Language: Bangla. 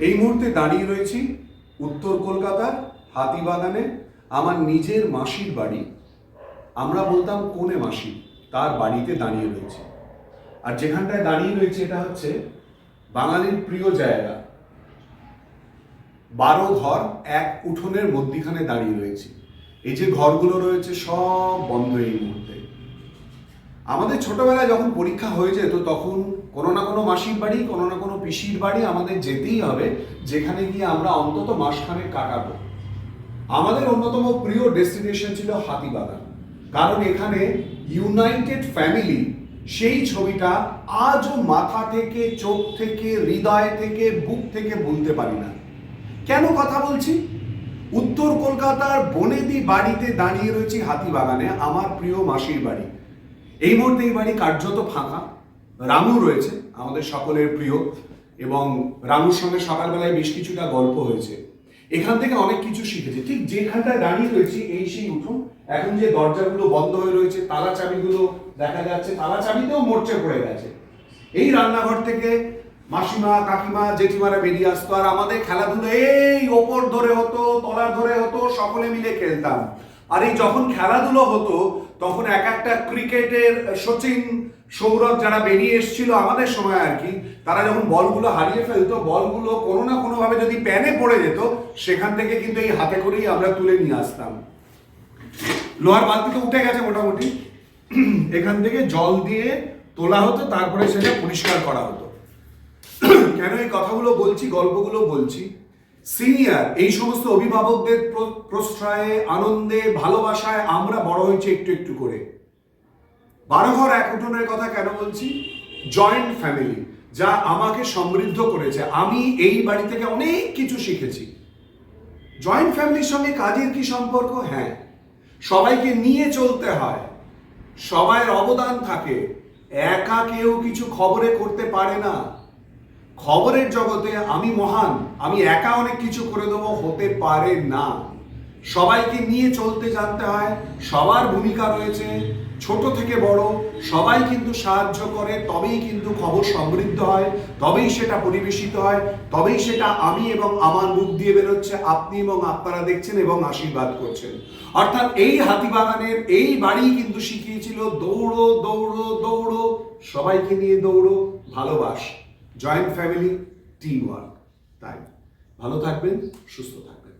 এই মুহূর্তে দাঁড়িয়ে রয়েছি উত্তর কলকাতার হাতিবাগানে আমার নিজের মাসির বাড়ি। আমরা বলতাম কোনে মাসি? তার বাড়িতে দাঁড়িয়ে রয়েছে। আর যেখানটায় দাঁড়িয়ে রয়েছে এটা হচ্ছে বাঙালির প্রিয় জায়গা। বারো ঘর এক উঠোনের মধ্যিখানে দাঁড়িয়ে রয়েছে। এই যে ঘরগুলো রয়েছে সব বন্ধ এই মুহূর্তে। আমাদের ছোটবেলায় যখন পরীক্ষা হয়ে যেত, তখন কোনো না কোনো মাসির বাড়ি, কোনো না কোনো পিসির বাড়ি আমাদের যেতেই হবে, যেখানে গিয়ে আমরা অন্তত মাসখানেক কাটাবো। আমাদের অন্যতম প্রিয় ডেস্টিনেশন ছিল হাতিবাগান। কারণ এখানে ইউনাইটেড ফ্যামিলি সেই ছবিটা আজও মাথা থেকে, চোখ থেকে, হৃদয় থেকে, বুক থেকে বলতে পারি না। কেন কথা বলছি? উত্তর কলকাতার বনেদি বাড়িতে দাঁড়িয়ে রয়েছি হাতিবাগানে, আমার প্রিয় মাসির বাড়ি। এই মুহূর্তে এই বাড়ি কার্যত ফাঁকা। রামু রয়েছে, আমাদের সকলের প্রিয়, এবং রামুর সঙ্গে সকালবেলায় বেশ কিছুটা গল্প হয়েছে। এখান থেকে অনেক কিছু শিখেছি। ঠিক যেখানটায় দাঁড়িয়ে রয়েছি, এই সেই উঠুন। এখন যে দরজাগুলো বন্ধ হয়ে রয়েছে, তালা চাবিগুলো দেখা যাচ্ছে, তালা চাবিতেও মোর্চে পড়ে গেছে। এই রান্নাঘর থেকে মাসিমা, কাকিমা, জেঠিমারা বেরিয়ে আসতো, আর আমাদের খেলাধুলো এই ওপর ধরে হতো, তলার ধরে হতো, সকলে মিলে খেলতাম। আর এই যখন খেলাধুলো হতো তখন এক একটা ক্রিকেটের সচিন সৌরভ যারা বেরিয়ে এসেছিল আমাদের সময় আর কি, তারা যখন বলগুলো হারিয়ে ফেলতো, বলগুলো কোনো না কোনোভাবে যদি প্যানে পড়ে যেত, সেখান থেকে কিন্তু এই হাতে করেই আমরা তুলে নিয়ে আসতাম। লোহার বালতি তো উঠে গেছে মোটামুটি। এখান থেকে জল দিয়ে তোলা হতো, তারপরে সেটা পরিষ্কার করা হতো। কেন এই কথাগুলো বলছি, গল্পগুলো বলছি? সিনিয়র, এই সমস্ত অভিভাবকদের প্রশ্রয়ে, আনন্দে, ভালোবাসায় আমরা বড় হয়েছি একটু একটু করে। বারো ঘর এক উঠোনের কথা কেন বলছি? জয়েন্ট ফ্যামিলি, যা আমাকে সমৃদ্ধ করেছে। আমি এই বাড়ি থেকে অনেক কিছু শিখেছি। জয়েন্ট ফ্যামিলির সঙ্গে কাজের কি সম্পর্ক? হ্যাঁ। সবাইকে নিয়ে চলতে হয়। সবাইয়ের অবদান থাকে। একা কেউ কিছু খবরে করতে পারে না। খবরের জগতে আমি মহান, আমি একা অনেক কিছু করে দেবো, হতে পারে না। সবাইকে নিয়ে চলতে জানতে হয়, সবার ভূমিকা রয়েছে, ছোট থেকে বড়, সবাই কিন্তু সাহায্য করে, তবেই কিন্তু খবর সমৃদ্ধ হয়, তবেই সেটা পরিবেশিত হয়, তবেই সেটা আমি এবং আমার মুখ দিয়ে বেরোচ্ছে, আপনি এবং আপনারা দেখছেন এবং আশীর্বাদ করছেন। অর্থাৎ এই হাতিবাগানের এই বাড়ি কিন্তু শিখিয়েছিল, দৌড়ো দৌড়ো দৌড়ো, সবাইকে নিয়ে দৌড়ো, ভালোবাস। জয়েন্ট ফ্যামিলি টিম ওয়ার্ক তাই ভালো থাকবেন সুস্থ থাকবেন।